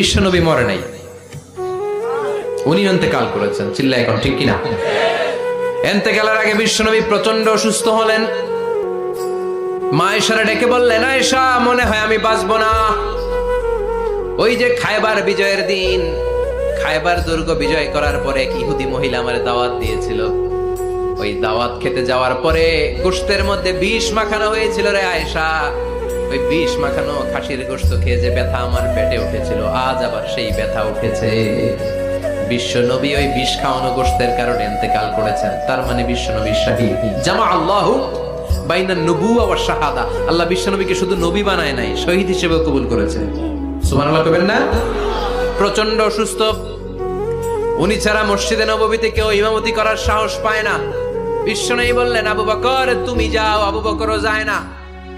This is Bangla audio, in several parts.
বিশ্বনবী মরে নাই। উনি অন্তেকাল করেছেন চিল্লা এখন ঠিক কিনা? এন্তেকালের আগে বিশ্বনবী প্রচণ্ড অসুস্থ হলেন। মা এসারা ডেকে বললেন, আয়েশা, মনে হয় আমি বাঁচবো না। ওই যে খায়বার বিজয়ের দিন খায়বার দুর্গ বিজয় করার পরে এক ইহুদি মহিলা আমার দাওয়াত দিয়েছিল। ওই দাওয়াত খেতে যাওয়ার পরে গোস্তের মধ্যে বিষ মাখানো হয়েছিল রে আয়েশা। ওই বিষ মাখানো খাসির গোস্ত খেয়ে যে ব্যথা আমার পেটে উঠেছিল, আজ আবার সেই ব্যথা উঠেছে। বিশ্ব নবী ওই বিষ খাওয়ানো গোস্তের কারণে ইন্তেকাল করেছেন। তার মানে বিশ্ব নবী শাহিদ জামা আল্লাহ বাইনা নবু আবার শাহাদা। আল্লাহ বিশ্ব নবীকে শুধু নবী বানায় নাই, শহীদ হিসেবে কবুল করেছে সুবহানাল্লাহ কবেন না? প্রচণ্ড অসুস্থ। উনি ছাড়া মসজিদে নববীতে কেউ ইমামতি করার সাহস পায় না। বিষ্ণনয়ী বললেন, আবু বকর, তুমি যাও, আবু বকরও যায় না।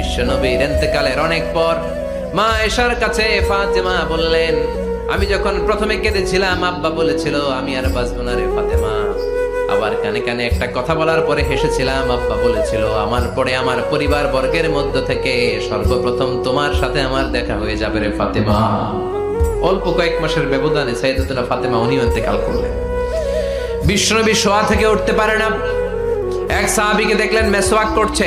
বিশ্বনবীর এতেকালের অনেক পর মা এশার কাছে ফাতেমা বললেন, আমি যখন প্রথমে কেঁদেছিলাম, আব্বা বলেছিল, আমি আর বাঁচবো না রে ফাতেমা। আবার কানে কানে একটা কথা বলার পরে হেসেছিলাম, আব্বা বলেছিল, আমার পরে আমার পরিবার বর্গের মধ্য থেকে সর্বপ্রথম তোমার সাথে আমার দেখা হয়ে যাবে রে ফাতেমা। অল্প কয়েক মাসের ব্যবধানে সাইদাতুনা ফাতেমা উনিও ইন্তেকাল করলেন। বিশ্বনবী শোয়া থেকে উঠতে পারে না। এক সাহাবীকে দেখলেন মেসওয়াক করছে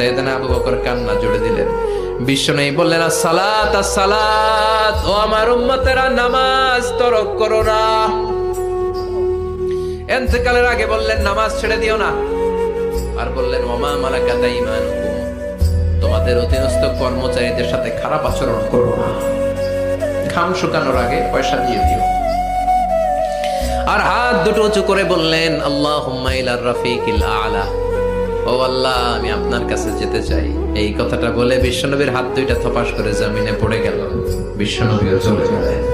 আবু বকর কান্না জুড়ে দিলেন। বিশ্বনবী বললেন, সালাত সালাত, ও আমার উম্মতেরা, নামাজ তরক করো না। আগে বললেন, নামাজ ছেড়ে দিও না। আর বললেন, ওমা মালাকাতা ইমান তোমাদের অধীনস্থ কর্মচারীদের সাথে খারাপ আচরণ করো না। খাম শুকানোর আগে পয়সা দিয়ে দিও। আর হাত দুটো উঁচু করে বললেন আল্লাহ হুম্মাইলার রফিকিল আলা। ও আল্লাহ, আমি আপনার কাছে যেতে চাই। এই কথাটা বলে বিশ্বনবীর হাত দুইটা থপাস করে জমিনে পড়ে গেল। বিশ্বনবীও চলে গেলেন।